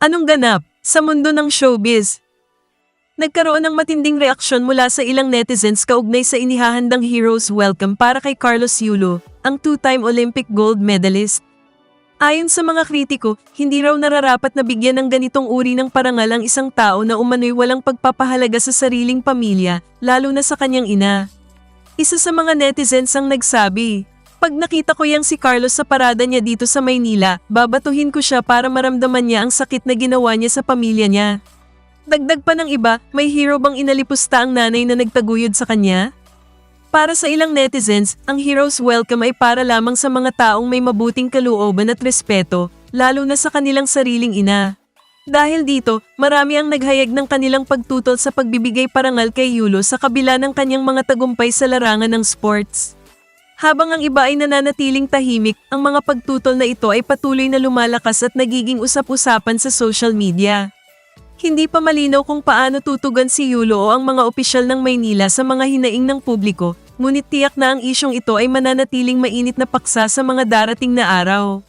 Anong ganap sa mundo ng showbiz? Nagkaroon ng matinding reaksyon mula sa ilang netizens kaugnay sa inihahandang hero's welcome para kay Carlos Yulo, ang two-time Olympic gold medalist. Ayon sa mga kritiko, hindi raw nararapat na bigyan ng ganitong uri ng parangal ang isang tao na umano'y walang pagpapahalaga sa sariling pamilya, lalo na sa kanyang ina. Isa sa mga netizens ang nagsabi, Pag nakita ko yang si Carlos sa parada niya dito sa Maynila, babatuhin ko siya para maramdaman niya ang sakit na ginawa niya sa pamilya niya. Dagdag pa ng iba, may hero bang inalipusta ang nanay na nagtaguyod sa kanya? Para sa ilang netizens, ang hero's welcome ay para lamang sa mga taong may mabuting kalooban at respeto, lalo na sa kanilang sariling ina. Dahil dito, marami ang naghayag ng kanilang pagtutol sa pagbibigay parangal kay Yulo sa kabila ng kanyang mga tagumpay sa larangan ng sports. Habang ang iba ay nananatiling tahimik, ang mga pagtutol na ito ay patuloy na lumalakas at nagiging usap-usapan sa social media. Hindi pa malinaw kung paano tutugan si Yulo o ang mga opisyal ng Maynila sa mga hinaing ng publiko, ngunit tiyak na ang isyong ito ay mananatiling mainit na paksa sa mga darating na araw.